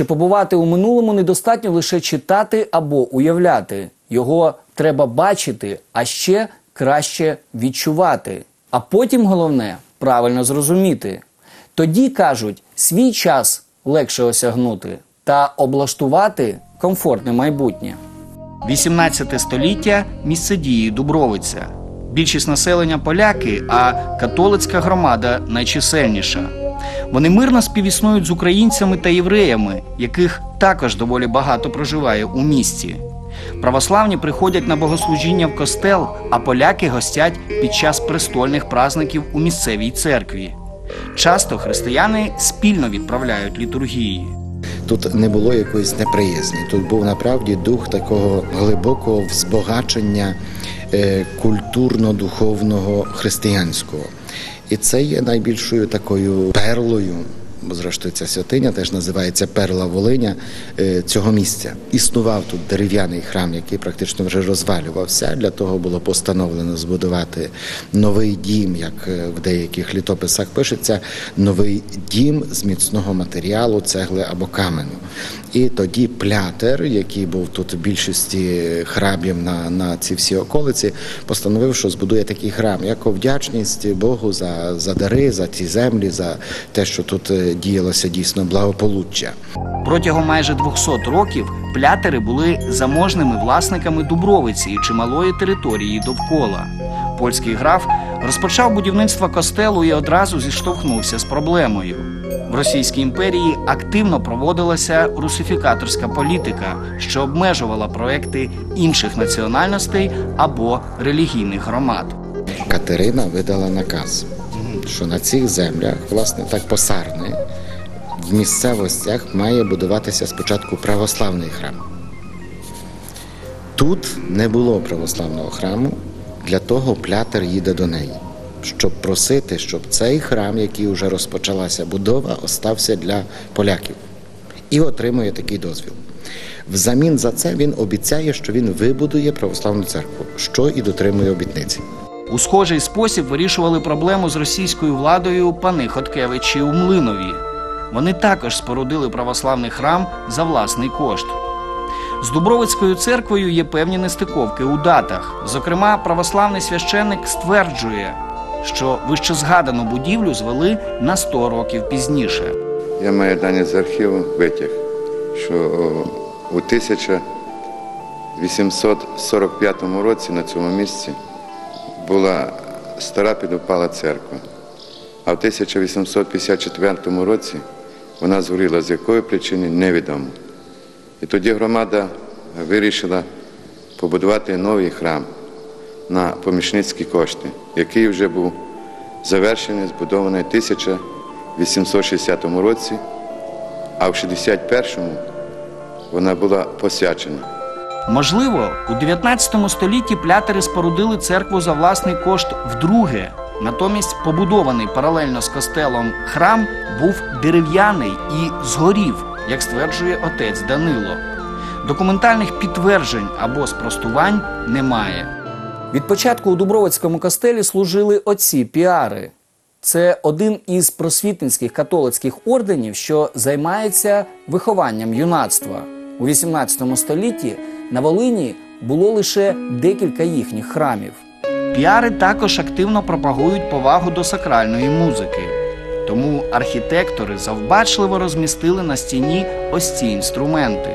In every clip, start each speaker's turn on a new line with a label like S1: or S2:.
S1: що побувати у минулому недостатньо лише читати або уявляти. Його треба бачити, а ще краще відчувати. А потім головне правильно зрозуміти. Тоді кажуть, свій час легше осягнути та облаштувати комфортне майбутнє. 18 століття місце дії Дубровиця. Більшість населення поляки, а католицька громада найчисельніша. Вони мирно співіснують з українцями та євреями, яких також доволі багато проживає у місті. Православні приходять на богослужіння в костел, а поляки гостять під час престольних праздників у місцевій церкві. Часто християни спільно відправляють літургії.
S2: Тут не було якоїсь неприязні. Тут був направді дух такого глибокого збагачення е, культурно-духовного християнського. І це є найбільшою такою перлою. Бо зрештою ця святиня теж називається Перла Волиня е, цього місця. Існував тут дерев'яний храм, який практично вже розвалювався. Для того було постановлено збудувати новий дім, як е, в деяких літописах пишеться, новий дім з міцного матеріалу, цегли або каменю. І тоді плятер, який був тут в більшості храмів на, на ці всі околиці, постановив, що збудує такий храм, як вдячність Богу за, за дари, за ці землі, за те, що тут е, діялося дійсно благополуччя.
S1: Протягом майже 200 років плятери були заможними власниками Дубровиці і чималої території довкола. Польський граф розпочав будівництво костелу і одразу зіштовхнувся з проблемою. В Російській імперії активно проводилася русифікаторська політика, що обмежувала проекти інших національностей або релігійних громад.
S2: Катерина видала наказ, що на цих землях, власне, так посарне, в місцевостях має будуватися спочатку православний храм. Тут не було православного храму, для того плятер їде до неї, щоб просити, щоб цей храм, який вже розпочалася будова, остався для поляків. І отримує такий дозвіл. Взамін за це він обіцяє, що він вибудує православну церкву, що і дотримує обітниці.
S1: У схожий спосіб вирішували проблему з російською владою пани Хоткевичі у Млинові. Вони також спорудили православний храм за власний кошт. З Дубровицькою церквою є певні нестиковки у датах. Зокрема, православний священник стверджує, що вищезгадану будівлю звели на 100 років пізніше.
S3: Я маю дані з архіву витяг, що у 1845 році на цьому місці була стара підупала церква, а в 1854 році вона згоріла, з якої причини невідомо. І тоді громада вирішила побудувати новий храм на помічницькі кошти, який вже був завершений, збудований в 1860 році, а в 61-му вона була посвячена.
S1: Можливо, у 19 столітті плятери спорудили церкву за власний кошт вдруге. Натомість побудований паралельно з костелом храм був дерев'яний і згорів, як стверджує отець Данило. Документальних підтверджень або спростувань немає. Від початку у Дубровицькому костелі служили отці піари. Це один із просвітницьких католицьких орденів, що займається вихованням юнацтва. У 18 столітті на Волині було лише декілька їхніх храмів. Піари також активно пропагують повагу до сакральної музики. Тому архітектори завбачливо розмістили на стіні ось ці інструменти.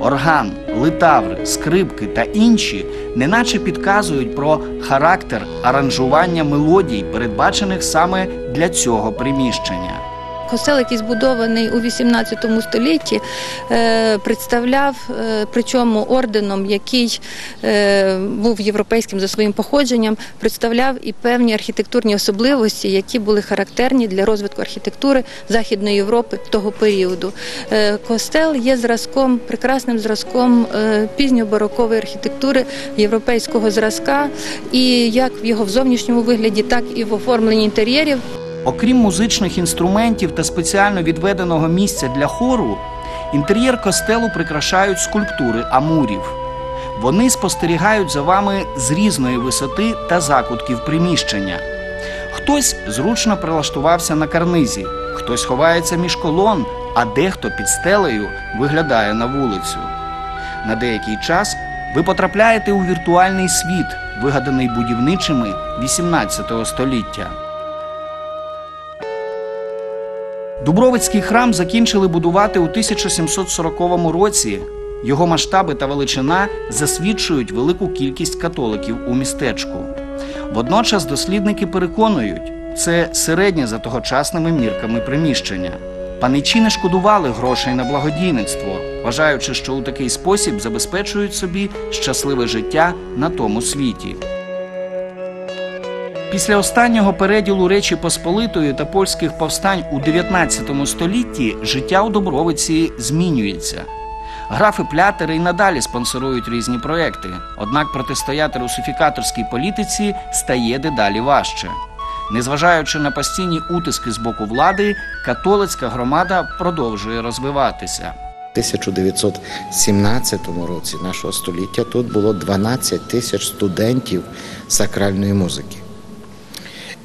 S1: Орган, литаври, скрипки та інші неначе підказують про характер аранжування мелодій, передбачених саме для цього приміщення.
S4: Костел, який збудований у 18 столітті, е, представляв, е, причому орденом, який е, був європейським за своїм походженням, представляв і певні архітектурні особливості, які були характерні для розвитку архітектури Західної Європи того періоду. Костел є зразком, прекрасним зразком пізньобарокової архітектури європейського зразка, і як в його в зовнішньому вигляді, так і в оформленні інтер'єрів.
S1: Окрім музичних інструментів та спеціально відведеного місця для хору, інтер'єр костелу прикрашають скульптури амурів. Вони спостерігають за вами з різної висоти та закутків приміщення. Хтось зручно прилаштувався на карнизі, хтось ховається між колон, а дехто під стелею виглядає на вулицю. На деякий час ви потрапляєте у віртуальний світ, вигаданий будівничими 18 століття. Дубровицький храм закінчили будувати у 1740 році. Його масштаби та величина засвідчують велику кількість католиків у містечку. Водночас дослідники переконують, це середнє за тогочасними мірками приміщення. Паничі не шкодували грошей на благодійництво, вважаючи, що у такий спосіб забезпечують собі щасливе життя на тому світі. Після останнього переділу Речі Посполитої та польських повстань у 19 столітті життя у Добровиці змінюється. Графи плятери й надалі спонсорують різні проекти, однак протистояти русифікаторській політиці стає дедалі важче. Незважаючи на постійні утиски з боку влади, католицька громада продовжує розвиватися.
S2: У 1917 році нашого століття тут було 12 тисяч студентів сакральної музики.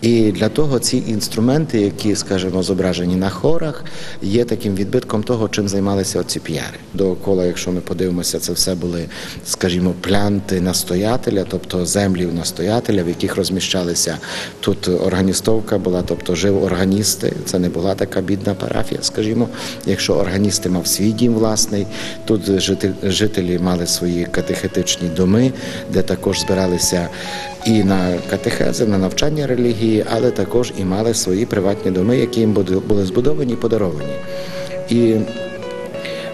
S2: І для того ці інструменти, які, скажімо, зображені на хорах, є таким відбитком того, чим займалися оці п'яри. Довкола, якщо ми подивимося, це все були, скажімо, плянти настоятеля, тобто землі настоятеля, в яких розміщалися тут органістовка була, тобто жив органісти. Це не була така бідна парафія, скажімо. Якщо органісти мав свій дім власний, тут жителі, мали свої катехетичні доми, де також збиралися і на катехези, на навчання релігії, але також і мали свої приватні доми, які їм були- збудовані і подаровані. І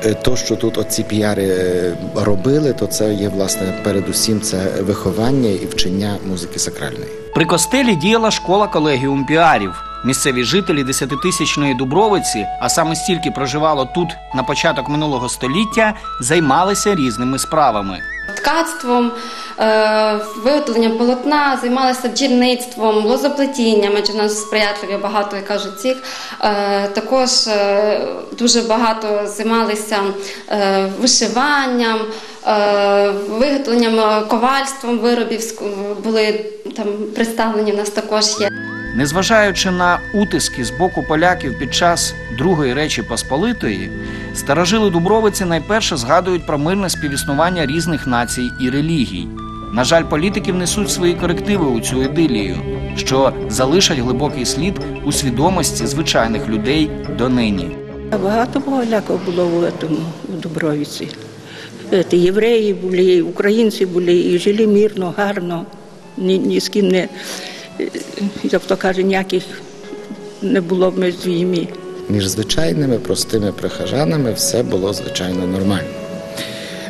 S2: е, то, що тут оці піяри е, робили, то це є власне передусім це виховання і вчення музики сакральної.
S1: При костелі діяла школа колегіум піарів. Місцеві жителі десятитисячної Дубровиці, а саме стільки проживало тут на початок минулого століття, займалися різними справами.
S5: ткацтвом, е, виготовленням полотна, займалися бджільництвом, лозоплетінням, адже в нас сприятливі багато, як кажуть, цих. Е, Також е, дуже багато займалися вишиванням, виготовленням ковальством виробів були там представлені в нас також є.
S1: Незважаючи на утиски з боку поляків під час Другої Речі Посполитої, старожили Дубровиці найперше згадують про мирне співіснування різних націй і релігій. На жаль, політики внесуть свої корективи у цю ідилію, що залишать глибокий слід у свідомості звичайних людей донині.
S6: Багато поляків було в тому в Дубровиці. Е, Ті євреї були, українці були, і жили мирно, гарно, ні, ні з ким не, як то каже, ніяких не було між ними.
S2: Між звичайними простими прихожанами все було звичайно нормально.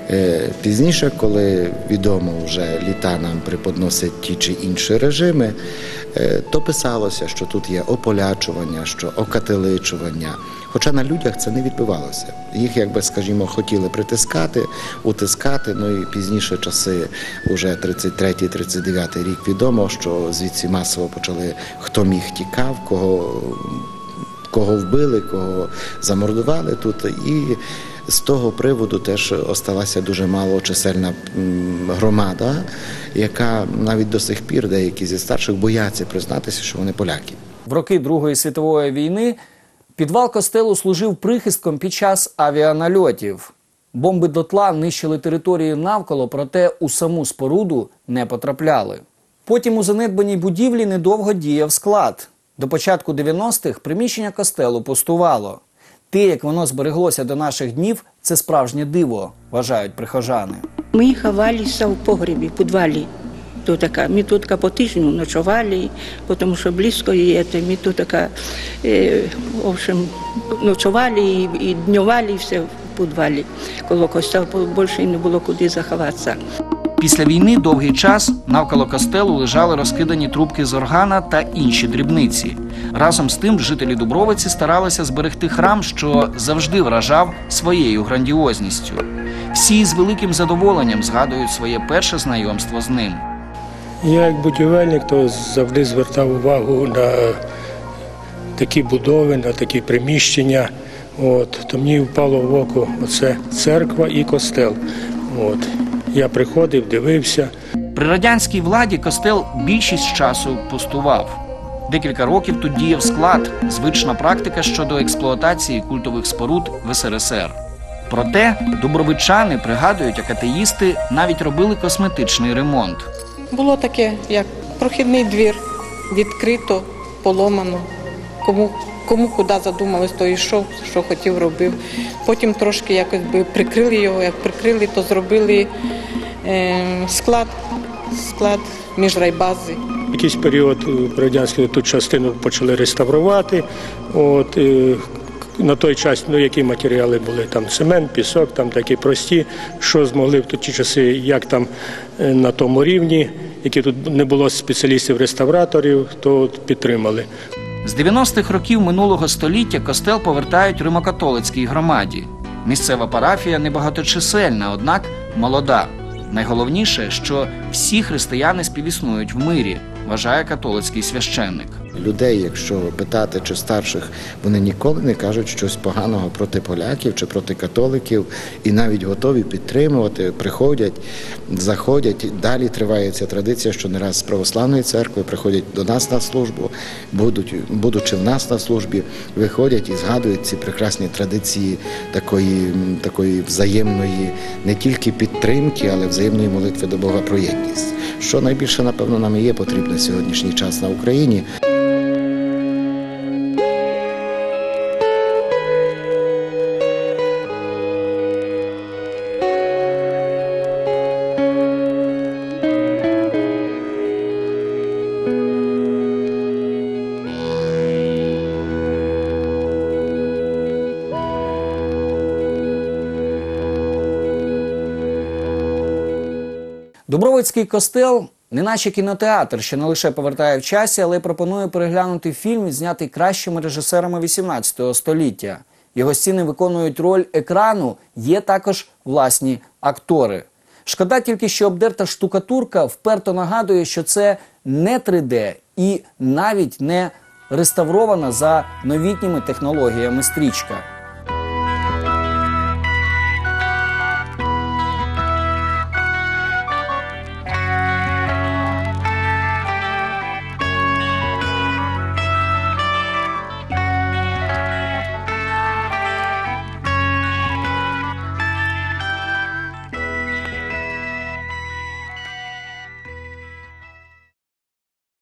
S2: Е, Пізніше, коли відомо вже літа нам преподносять ті чи інші режими, е, то писалося, що тут є ополячування, що окателичування. Хоча на людях це не відбувалося. Їх, якби скажімо, хотіли притискати, утискати. Ну і пізніше часи, уже 33-39 рік, відомо, що звідси масово почали хто міг тікав, кого кого вбили, кого замордували тут. І з того приводу теж осталася дуже малочисельна громада, яка навіть до сих пір деякі зі старших бояться признатися, що вони поляки.
S1: В роки Другої світової війни підвал костелу служив прихистком під час авіанальотів. Бомби дотла нищили території навколо, проте у саму споруду не потрапляли. Потім у занедбаній будівлі недовго діяв склад. До початку 90-х приміщення костелу пустувало. Те, як воно збереглося до наших днів, це справжнє диво, вважають прихожани.
S6: Ми ховалися в погребі, підвалі. Тут така, ми тут по тижню ночували, тому що близько є, то ми тут така, е, в общем, ночували і, і днювали все в підвалі. Коло бо більше не було куди заховатися.
S1: Після війни довгий час навколо костелу лежали розкидані трубки з органа та інші дрібниці. Разом з тим жителі Дубровиці старалися зберегти храм, що завжди вражав своєю грандіозністю. Всі з великим задоволенням згадують своє перше знайомство з ним.
S7: Я як будівельник то завжди звертав увагу на такі будови, на такі приміщення. От, то мені впало в око оце церква і костел. От. Я приходив, дивився.
S1: При радянській владі костел більшість часу пустував. Декілька років тут діяв склад, звична практика щодо експлуатації культових споруд в СРСР. Проте дубровичани пригадують, як атеїсти навіть робили косметичний ремонт.
S8: Було таке, як прохідний двір, відкрито, поломано. Кому, кому куди задумалось, то йшов, що хотів, робив. Потім трошки якось би прикрили його, як прикрили, то зробили е, склад, склад між.
S7: Якийсь період е, радянський ту частину почали реставрувати. От, е, на той час, ну які матеріали були там цемент, пісок, там такі прості, що змогли в ті часи, як там е, на тому рівні, які тут не було спеціалістів-реставраторів, то підтримали.
S1: З 90-х років минулого століття костел повертають римокатолицькій громаді. Місцева парафія небагаточисельна, однак молода. Найголовніше, що всі християни співіснують в мирі, вважає католицький священник.
S2: Людей, якщо питати чи старших, вони ніколи не кажуть щось поганого проти поляків чи проти католиків, і навіть готові підтримувати, приходять, заходять. Далі триває ця традиція, що не раз з православної церкви приходять до нас на службу, будуть, будучи в нас на службі, виходять і згадують ці прекрасні традиції такої, такої взаємної не тільки підтримки, але взаємної молитви до Бога про єдність. Що найбільше, напевно, нам і є потрібно сьогоднішній час на Україні.
S1: Дубровицький костел, неначе кінотеатр, що не лише повертає в часі, але й пропонує переглянути фільм, знятий кращими режисерами 18 століття. Його стіни виконують роль екрану, є також власні актори. Шкода тільки, що обдерта штукатурка вперто нагадує, що це не 3D і навіть не реставрована за новітніми технологіями стрічка.